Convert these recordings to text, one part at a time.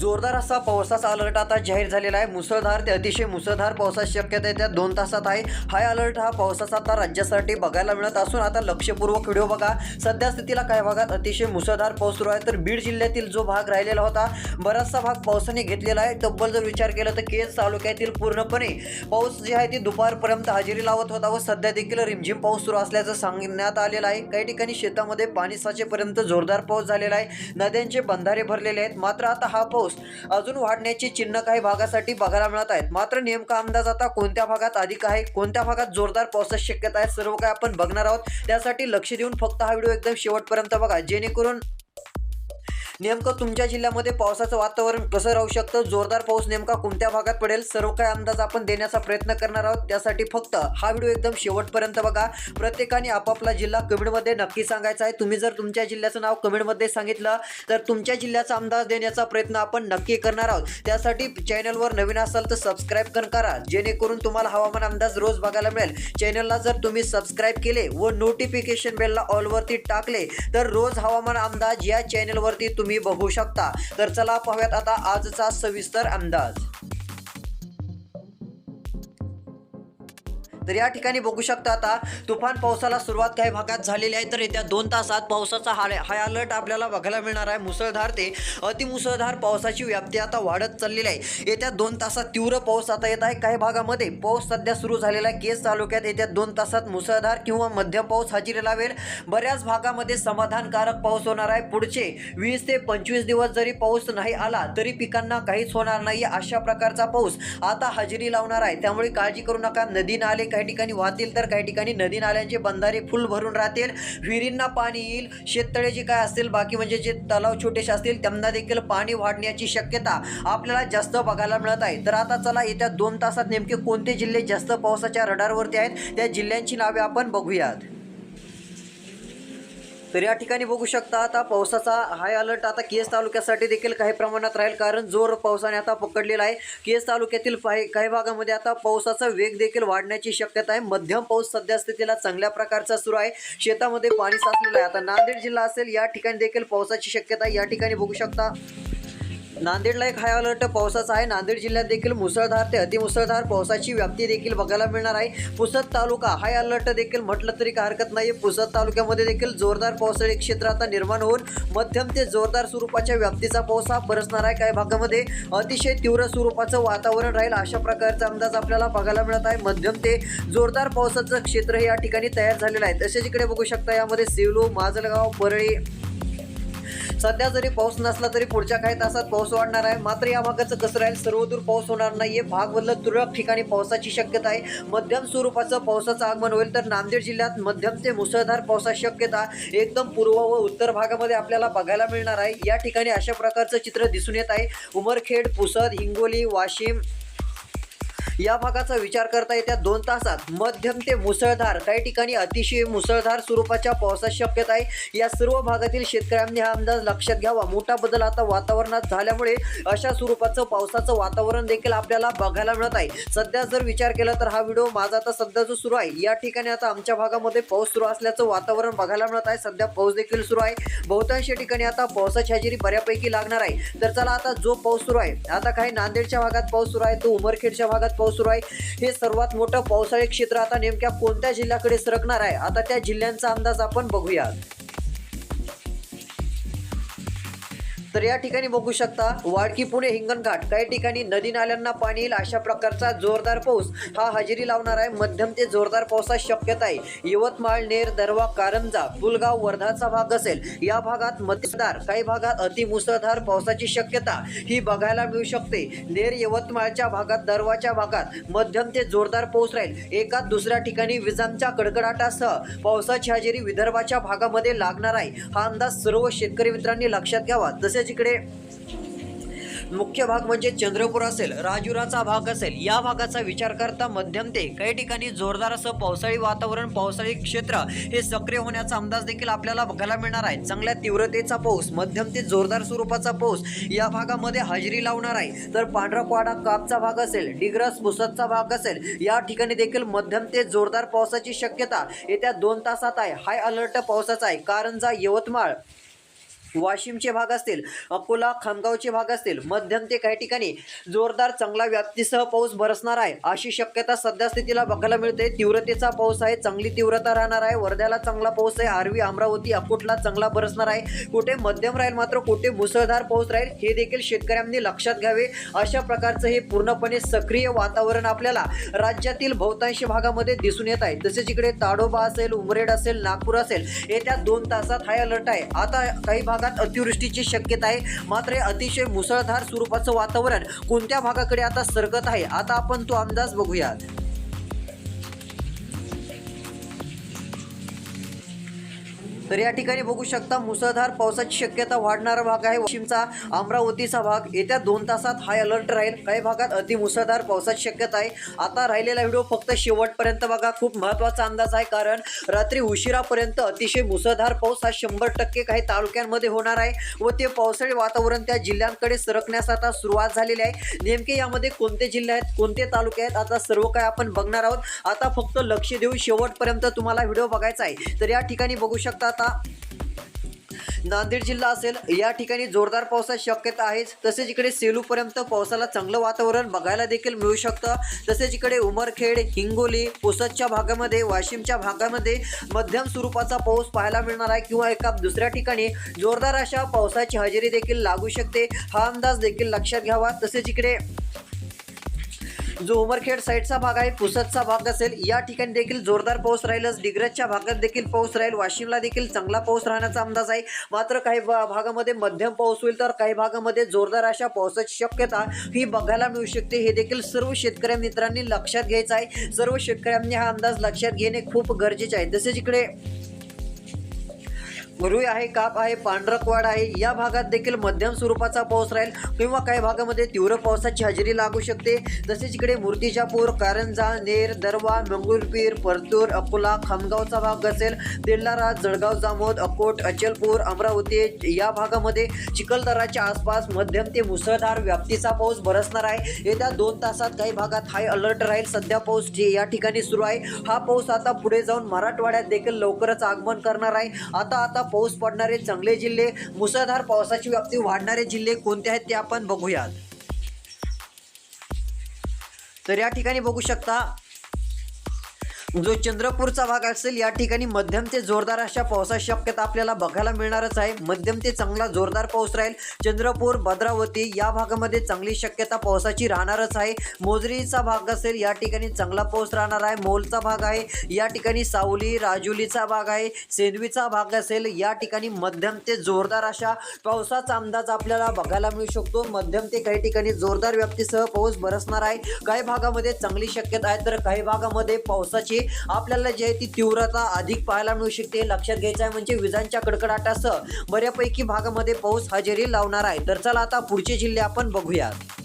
जोरदार असा पावसाचा अलर्ट आता जाहीर झालेला आहे. मुसळधार ते अतिशय मुसळधार पावसाची शक्यता आहे त्या दोन तासात आहे. हा अलर्ट हा पावसाचा आता राज्यासाठी बघायला मिळत असून आता लक्षपूर्वक व्हिडिओ बघा. सध्या स्थितीला काही भागात अतिशय मुसळधार पाऊस सुरू आहे. तर बीड जिल्ह्यातील जो भाग राहिलेला होता बराचसा भाग पावसाने घेतलेला आहे. तब्बल जर विचार केला तर केज तालुक्यातील पूर्णपणे पाऊस जे आहे ती दुपारपर्यंत हजेरी लावत होता व सध्या देखील रिमझिम पाऊस सुरू असल्याचं सांगण्यात आलेलं आहे. काही ठिकाणी शेतामध्ये पाणी साचेपर्यंत जोरदार पाऊस झालेला आहे. नद्यांचे बंधारे भरलेले आहेत. मात्र आता हा पाऊस अजून वाढण्याची चिन्ह काही भागासाठी बघायला मिळत आहेत. मात्र नेमका अंदाज आता कोणत्या भागात अधिक आहे? कोणत्या भागात जोरदार पावसाची शक्यता आहे? सर्व काही आपण बघणार आहोत. त्यासाठी लक्ष देऊन फक्त हा व्हिडिओ एकदम शेवटपर्यंत बघा. जेणेकरून नेमकं तुमच्या जिल्ह्यामध्ये पावसाचं वातावरण कसं राहू शकतं? जोरदार पाऊस नेमका कोणत्या भागात पडेल? सर्व काय अंदाज आपण देण्याचा प्रयत्न करणार आहोत. त्यासाठी फक्त हा व्हिडिओ एकदम शेवटपर्यंत बघा. प्रत्येकाने आपापला जिल्हा कमेंटमध्ये नक्की सांगायचा आहे. तुम्ही जर तुमच्या जिल्ह्याचं नाव कमेंटमध्ये सांगितलं तर तुमच्या जिल्ह्याचा अंदाज देण्याचा प्रयत्न आपण नक्की करणार आहोत. त्यासाठी चॅनलवर नवीन असाल तर सबस्क्राईब पण करा. जेणेकरून तुम्हाला हवामान अंदाज रोज बघायला मिळेल. चॅनलला जर तुम्ही सबस्क्राईब केले व नोटिफिकेशन बेलला ऑलवरती टाकले तर रोज हवामान अंदाज या चॅनलवरती तुम्ही तुम्ही बघू शकता. तर चला पाहूयात आता आजचा सविस्तर अंदाज. तर या ठिकाणी बघू शकता आता तुफान पावसाला सुरुवात काही भागात झालेली आहे. तर येत्या दोन तासात पावसाचा हाय हाय अलर्ट आपल्याला बघायला मिळणार आहे. मुसळधार ते अतिमुसळधार पावसाची व्याप्ती आता वाढत चाललेली आहे. येत्या दोन तासात तीव्र पाऊस आता येत आहे. काही भागामध्ये पाऊस सध्या सुरू झालेला आहे. केस तालुक्यात येत्या दोन तासात मुसळधार किंवा मध्यम पाऊस हजेरी लावेल बऱ्याच भागामध्ये समाधानकारक पाऊस होणार आहे. पुढचे वीस ते पंचवीस दिवस जरी पाऊस नाही आला तरी पिकांना काहीच होणार नाही अशा प्रकारचा पाऊस आता हजेरी लावणार आहे. त्यामुळे काळजी करू नका. नदी नाले काही काही ठिकाणी वाहतील तर काही ठिकाणी नदी नाल्यांचे बंधारे फुल भरून राहतील. विहिरींना पाणी येईल. शेततळे जे काय असतील बाकी म्हणजे जे तलाव छोटेसे असतील त्यांना देखील पाणी वाढण्याची शक्यता आपल्याला जास्त बघायला मिळत आहे. तर आता चला येत्या दोन तासात नेमके कोणते जिल्हे जास्त पावसाच्या रडारवरती आहेत त्या जिल्ह्यांची नावे आपण बघूयात. तर या ठिकाणी बघू शकता आता पावसाचा हाय अलर्ट आता केस तालुक्यासाठी देखील काही प्रमाणात राहील कारण जोर पावसाने आता पकडलेला आहे. केस तालुक्यातील काही काही भागामध्ये आता पावसाचा वेग देखील वाढण्याची शक्यता आहे. मध्यम पाऊस सध्यास्थितीला चांगल्या प्रकारचा सुरू आहे. शेतामध्ये पाणी साचलेलं आहे. आता नांदेड जिल्हा असेल या ठिकाणी देखील पावसाची शक्यता या ठिकाणी बघू शकता नांदेडला एक हाय अलर्ट पावसाचा आहे. नांदेड जिल्ह्यात देखील मुसळधार ते अतिमुसळधार पावसाची व्याप्ती देखील बघायला मिळणार आहे. पुसद तालुका हाय अलर्ट देखील म्हटलं तरी काय हरकत नाही पुसद तालुक्यामध्ये देखील जोरदार पावसाळी क्षेत्र आता निर्माण होऊन मध्यम ते जोरदार स्वरूपाच्या व्याप्तीचा पाऊस हा बरसणार आहे. काही भागामध्ये अतिशय तीव्र स्वरूपाचं वातावरण राहील. अशा प्रकारचा अंदाज आपल्याला बघायला मिळत आहे. मध्यम ते जोरदार पावसाचं क्षेत्र हे या ठिकाणी तयार झालेलं आहे. तसेच इकडे बघू शकता यामध्ये सेलू माजलगाव परळी सध्या जरी पाऊस नसला तरी पुढच्या काही तासात पाऊस वाढणार आहे. मात्र या भागाचं कसं राहील सर्वदूर पाऊस होणार नाहीये. भाग बदलत तुरळक ठिकाणी पावसाची शक्यता आहे. मध्यम स्वरूपाचं पावसाचं आगमन होईल तर नांदेड जिल्ह्यात मध्यम ते मुसळधार पावसाची शक्यता एकदम पूर्व व उत्तर भागामध्ये आपल्याला बघायला मिळणार आहे. या ठिकाणी अशा प्रकारचं चित्र दिसून येत आहे. उमरखेड पुसद हिंगोली वाशिम या भागाचा विचार करता येत्या दोन तासात मध्यम ते मुसळधार काही ठिकाणी अतिशय मुसळधार स्वरूपाच्या पावसाची शक्यता आहे. या सर्व भागातील शेतकऱ्यांनी हा अंदाज लक्षात घ्यावा. मोठा बदल आता वातावरणात झाल्यामुळे अशा स्वरूपाचं पावसाचं वातावरण देखील आपल्याला बघायला मिळत आहे. सध्या जर विचार केला तर हा व्हिडिओ माझा आता सध्या जो सुरू आहे या ठिकाणी आता आमच्या भागामध्ये पाऊस सुरू असल्याचं वातावरण बघायला मिळत आहे. सध्या पाऊस देखील सुरू आहे. बहुतांश ठिकाणी आता पावसाची हजेरी बऱ्यापैकी लागणार आहे. तर चला आता जो पाऊस सुरू आहे आता काही नांदेडच्या भागात पाऊस सुरू आहे तो उमरखेडच्या भागात पाऊस सुरू आहे. हे सर्वात मोठं पावसाळी क्षेत्र आता नेमक्या कोणत्या जिल्ह्याकडे सरकणार आहे? आता त्या जिल्ह्यांचा अंदाज आपण बघूया तर या ठिकाणी बघू शकता वाडकी पुणे हिंगणघाट. काही ठिकाणी नदी नाल्यांना पाणी येईल अशा प्रकारचा जोरदार पाऊस हा हजेरी लावणार आहे. मध्यम ते जोरदार पावसाची शक्यता आहे. यवतमाळ नेर दरवा कारंजा पुलगाव वर्धाचा भाग असेल या भागात मतदार काही भागात अतिमुसळधार पावसाची शक्यता ही बघायला मिळू शकते. नेर यवतमाळच्या भागात दरवाच्या भागात मध्यम ते जोरदार पाऊस राहील. एका दुसऱ्या ठिकाणी विजांच्या कडकडाटासह पावसाची हजेरी विदर्भाच्या भागामध्ये लागणार आहे. हा अंदाज सर्व शेतकरी मित्रांनी लक्षात घ्यावा. तसेच जिकडे मुख्य भाग म्हणजे चंद्रपूर असेल राजुराचा भाग असेल या भागाचा विचार करता मध्यम ते काही ठिकाणी जोरदार असं पावसाळी वातावरण पावसाळी क्षेत्र हे सक्रिय होण्याचा अंदाज देखील आपल्याला बघायला मिळणार आहे. चांगल्या तीव्रतेचा पाऊस मध्यम ते जोरदार स्वरूपाचा पाऊस या भागामध्ये हजेरी लावणार आहे. तर पांढरापाडा कापचा भाग असेल डिग्रस पुसदचा भाग असेल या ठिकाणी देखील मध्यम ते जोरदार पावसाची शक्यता येत्या दोन तासात आहे. हाय अलर्ट पावसाचा आहे. कारंजा यवतमाळ वाशिमचे भाग असतील अकोला खामगावचे भाग असतील मध्यम ते काही ठिकाणी जोरदार चांगला व्याप्तीसह पाऊस बरसणार आहे. अशी शक्यता सध्या स्थितीला बघायला मिळते. तीव्रतेचा पाऊस आहे चांगली तीव्रता राहणार आहे. वर्ध्याला चांगला पाऊस आहे आरवी अमरावती अकोटला चांगला बरसणार आहे. कुठे मध्यम राहील मात्र कुठे मुसळधार पाऊस राहील हे देखील शेतकऱ्यांनी लक्षात घ्यावे. अशा प्रकारचं हे पूर्णपणे सक्रिय वातावरण आपल्याला राज्यातील बहुतांश भागामध्ये दिसून येत आहे. तसेच इकडे ताडोबा असेल उमरेड असेल नागपूर असेल येत्या दोन तासात हाय अलर्ट आहे. आता काही भाग भागात अतिवृष्टीची शक्यता आहे. मात्र हे अतिशय मुसळधार स्वरूपाचं वातावरण कोणत्या भागाकडे आता सरकत आहे आता आपण तो अंदाज बघूयात. तर या ठिकाणी बघू शकता मुसळधार पावसाची शक्यता वाढणारा भाग आहे. वाशिमचा अमरावतीचा भाग. येत्या दोन तासात हाय अलर्ट राहील. काही भागात अति मुसळधार पावसाची शक्यता आहे. आता राहिलेला व्हिडिओ फक्त शेवटपर्यंत बघा. खूप महत्त्वाचा अंदाज आहे कारण रात्री उशिरापर्यंत अतिशय मुसळधार पाऊस हा शंभर टक्के काही तालुक्यांमध्ये होणार आहे व ते पावसाळी वातावरण त्या जिल्ह्यांकडे सरकण्यास आता सुरुवात झालेली आहे. नेमके यामध्ये कोणते जिल्हे आहेत कोणते तालुके आहेत आता सर्व काय आपण बघणार आहोत. आता फक्त लक्ष देऊन शेवटपर्यंत तुम्हाला व्हिडिओ बघायचा आहे. तर या ठिकाणी बघू शकतात आता. नांदेड जिल्हा असेल या ठिकाणी जोरदार पावसाची शक्यता आहेच. तसेच इकडे सेलूपर्यंत पावसाला चांगलं वातावरण बघायला देखील मिळू शकतं. तसेच इकडे उमरखेड हिंगोली पुसदच्या भागामध्ये वाशिमच्या भागामध्ये मध्यम स्वरूपाचा पाऊस पाहायला मिळणार आहे किंवा एका दुसऱ्या ठिकाणी जोरदार अशा पावसाची हजेरी देखील लागू शकते. हा अंदाज देखील लक्षात घ्यावा. तसेच इकडे जो उमरखेड साईडचा भाग आहे पुसदचा भाग असेल या ठिकाणी देखील जोरदार पाऊस राहीलच डिग्रजच्या भागात देखील पाऊस राहील. वाशिमला देखील चांगला पाऊस राहण्याचा अंदाज आहे. मात्र काही भागामध्ये मध्यम पाऊस होईल तर काही भागामध्ये जोरदार अशा पावसाची शक्यता ही बघायला मिळू शकते. हे देखील सर्व शेतकऱ्या मित्रांनी लक्षात घ्यायचं आहे. सर्व शेतकऱ्यांनी हा अंदाज लक्षात घेणे खूप गरजेचे आहे. तसेच इकडे रुई आहे काप आहे पांढरकवाड आहे. या भागात देखील मध्यम स्वरूपाचा पाऊस राहील किंवा काही भागामध्ये तीव्र पावसाची हजेरी लागू शकते. तसेच इकडे मूर्तिजापूर कारंजा नेर दरवा मंगळपीर परतूर अकोला खामगावचा भाग असेल तेलारा जळगाव जामोद अकोट अचलपूर अमरावती या भागामध्ये चिखलदराच्या आसपास मध्यम ते मुसळधार व्याप्तीचा पाऊस बरसणार आहे. येत्या दोन तासात काही भागात हाय अलर्ट राहील. सध्या पाऊस जे या ठिकाणी सुरू आहे हा पाऊस आता पुढे जाऊन मराठवाड्यात देखील लवकरच आगमन करणार आहे. आता आता पाऊस पडणारे चांगले जिल्हे मुसळधार पावसाची व्याप्ती वाढणारे जिल्हे कोणते आहेत ते आपण बघूयात. तर या ठिकाणी बघू शकता जो चंद्रपूरचा भाग असेल या ठिकाणी मध्यम ते जोरदार अशा पावसाची शक्यता आपल्याला बघायला मिळणारच आहे. मध्यम ते चांगला जोरदार पाऊस राहील. चंद्रपूर भद्रावती या भागामध्ये चांगली शक्यता पावसाची राहणारच आहे. मोजरीचा भाग असेल या ठिकाणी चांगला पाऊस राहणार आहे. मोलचा भाग आहे या ठिकाणी सावली राजुलीचा भाग आहे. सेंदवीचा भाग असेल या ठिकाणी मध्यम ते जोरदार अशा पावसाचा अंदाज आपल्याला बघायला मिळू शकतो. मध्यम ते काही ठिकाणी जोरदार व्याप्तीसह पाऊस बरसणार आहे. काही भागामध्ये चांगली शक्यता आहे तर काही भागामध्ये पावसाची आपल्याला जी आहे ती तीव्रता अधिक पाहायला मिळू शकते. लक्षात घ्यायचं आहे म्हणजे विजांच्या कडकडाटासह बऱ्यापैकी भागामध्ये पाऊस हजेरी लावणार आहे. तर चला आता पुढचे जिल्हे आपण बघूयात.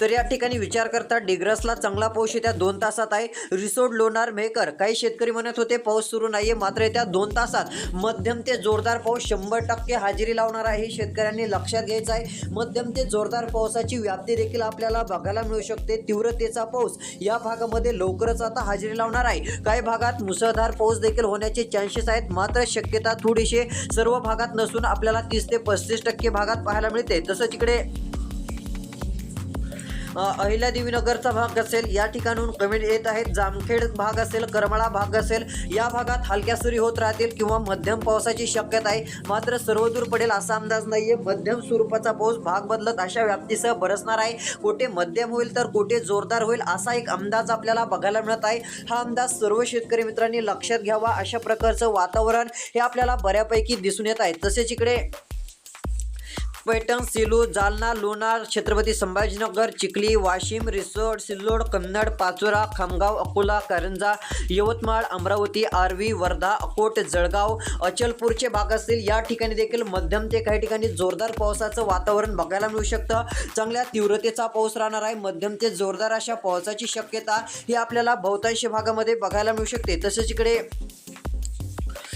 तर या ठिकाणी विचार करता डिग्रसला चांगला पाऊस येत्या दोन तासात आहे. रिसोड लोणार मेकर काही शेतकरी म्हणत होते पाऊस सुरू नाहीये मात्र येत्या दोन तासात मध्यम ते जोरदार पाऊस शंभर टक्के हजेरी लावणार आहे हे शेतकऱ्यांनी लक्षात घ्यायचं आहे. मध्यम ते जोरदार पावसाची व्याप्ती देखील आपल्याला बघायला मिळू शकते. तीव्रतेचा पाऊस या भागामध्ये लवकरच आता हजेरी लावणार आहे. काही भागात मुसळधार पाऊस देखील होण्याचे चान्सेस आहेत मात्र शक्यता थोडीशी. सर्व भागात नसून आपल्याला तीस ते पस्तीस टक्के भागात पाहायला मिळते. तसंच इकडे अहिल्यादेवीनगरचा भाग असेल या ठिकाणून कमेंट येत आहेत. जामखेड भाग असेल करमाळा भाग असेल या भागात हलक्या सरी होत राहतील किंवा मध्यम पावसाची शक्यता आहे. मात्र सर्वदूर पडेल असा अंदाज नाहीये. मध्यम स्वरूपाचा पाऊस भाग बदलत अशा व्याप्तीसह बरसणार आहे. कुठे मध्यम होईल तर कुठे जोरदार होईल असा एक अंदाज आपल्याला बघायला मिळत आहे. हा अंदाज सर्व शेतकरी मित्रांनी लक्षात घ्यावा. अशा प्रकारचं वातावरण हे आपल्याला बऱ्यापैकी दिसून येत आहे. तसेच इकडे पैठण सेलू जालना लोणार छत्रपती संभाजीनगर चिखली वाशिम रिसोड सिल्लोड कन्नड पाचोरा खामगाव अकोला कारंजा यवतमाळ अमरावती आर्वी वर्धा अकोट जळगाव अचलपूरचे भाग असतील. या ठिकाणी देखील मध्यम ते काही ठिकाणी जोरदार पावसाचं वातावरण बघायला मिळू शकतं. चांगल्या तीव्रतेचा पाऊस राहणार आहे. मध्यम ते जोरदार अशा पावसाची शक्यता ही आपल्याला बहुतांश भागामध्ये बघायला मिळू शकते. तसेच इकडे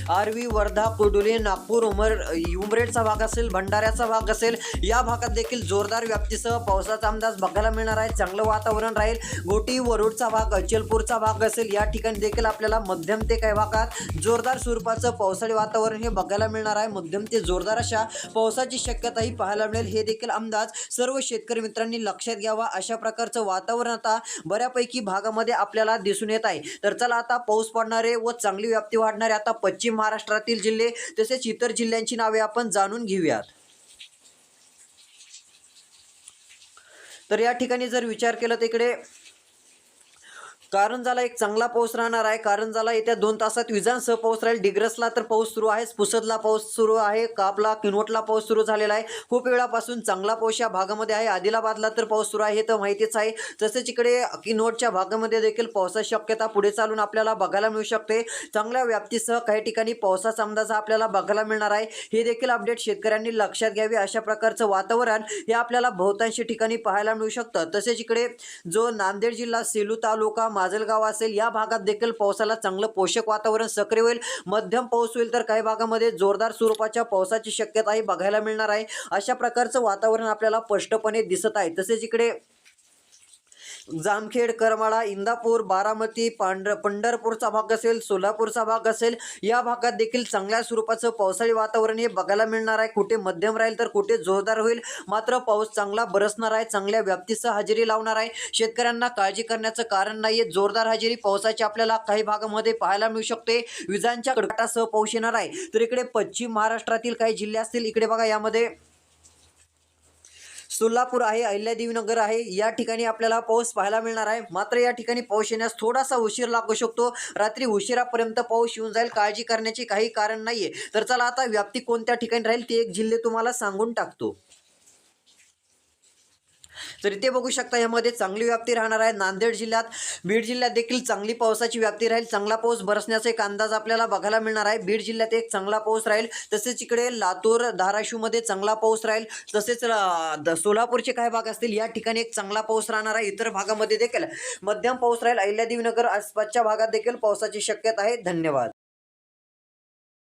आर्वी वर्धा कोडोली नागपूर उमर उमरेडचा भाग असेल भंडाऱ्याचा भाग असेल या भागात देखील जोरदार व्याप्तीसह पावसाचा अंदाज बघायला मिळणार आहे. चांगलं वातावरण राहील. गोटी वरुडचा भाग अचलपूरचा भाग असेल या ठिकाणी देखील आपल्याला मध्यम ते काही भागात जोरदार स्वरूपाचं पावसाळी वातावरण हे बघायला मिळणार आहे. मध्यम ते जोरदार अशा पावसाची शक्यताही पाहायला मिळेल. हे देखील अंदाज सर्व शेतकरी मित्रांनी लक्षात घ्यावा. अशा प्रकारचं वातावरण आता बऱ्यापैकी भागामध्ये आपल्याला दिसून येत आहे. तर चला आता पाऊस पडणारे व चांगली व्याप्ती वाढणारे आता पश्चिम महाराष्ट्रातील जिल्हे तसेच इतर जिल्ह्यांची नावे आपण जाणून घेऊयात. तर या ठिकाणी जर विचार केला तर इकडे कारंजाला एक चांगला पाऊस राहणार आहे. कारंजाला येत्या दोन तासात विजांसह पाऊस राहील. डिग्रसला तर पाऊस सुरू आहे पुसदला पाऊस सुरू आहे. कापला किनवटला पाऊस सुरू झालेला आहे. खूप वेळापासून चांगला पाऊस या भागामध्ये आहे. आदिलाबादला तर पाऊस सुरू आहे हे तर माहितीच आहे. तसेच इकडे किनवटच्या भागामध्ये देखील पावसाची शक्यता पुढे चालून आपल्याला बघायला मिळू शकते. चांगल्या व्याप्तीसह काही ठिकाणी पावसाचा अंदाज आपल्याला बघायला मिळणार आहे. हे देखील अपडेट शेतकऱ्यांनी लक्षात घ्यावी. अशा प्रकारचं वातावरण हे आपल्याला बहुतांशी ठिकाणी पाहायला मिळू शकतं. तसेच इकडे जो नांदेड जिल्हा सेलू तालुका माजलगाव असेल या भागात देखील पावसाला चांगलं पोषक वातावरण सक्रिय होईल. मध्यम पाऊस होईल तर काही भागामध्ये जोरदार स्वरूपाच्या पावसाची शक्यताही बघायला मिळणार आहे. अशा प्रकारचं वातावरण आपल्याला स्पष्टपणे दिसत आहे. तसेच इकडे जामखेड करमाळा इंदापूर बारामती पांढर पंढरपूरचा भाग असेल सोलापूरचा भाग असेल या भागात देखील चांगल्या स्वरूपाचं पावसाळी वातावरण हे बघायला मिळणार आहे. कुठे मध्यम राहील तर कुठे जोरदार होईल मात्र पाऊस चांगला बरसणार आहे चांगल्या व्याप्तीसह हजेरी लावणार आहे. शेतकऱ्यांना काळजी करण्याचं कारण नाहीये जोरदार हजेरी पावसाची आपल्याला काही भागामध्ये पाहायला मिळू शकते. विजांच्या कडकटासह पाऊस येणार आहे. तर इकडे पश्चिम महाराष्ट्रातील काही जिल्हे असतील इकडे बघा यामध्ये सोलापूर आहे अहिल्यादेवीनगर आहे. या ठिकाणी आपल्याला पाऊस पाहायला मिळणार आहे. मात्र या ठिकाणी पाऊस येण्यास थोडासा उशीर लागू शकतो. रात्री उशिरापर्यंत पाऊस येऊन जाईल. काळजी करण्याचे काही कारण नाहीये. तर चला आता व्याप्ती कोणत्या ठिकाणी राहील ते एक जिल्हे तुम्हाला सांगून टाकतो. तर इथे बघू शकता यामध्ये चांगली व्याप्ती राहणार आहे. नांदेड जिल्ह्यात बीड जिल्ह्यात देखील चांगली पावसाची व्याप्ती राहील. चांगला पाऊस बरसण्याचा एक अंदाज आपल्याला बघायला मिळणार आहे. बीड जिल्ह्यात एक चांगला पाऊस राहील. तसेच इकडे लातूर धाराशिवमध्ये चांगला पाऊस राहील. तसेच द- सोलापूरचे काही भाग असतील या ठिकाणी एक चांगला पाऊस राहणार आहे. इतर भागामध्ये देखील मध्यम पाऊस राहील. अहिल्यादेवीनगर आसपासच्या भागात देखील पावसाची शक्यता आहे. धन्यवाद.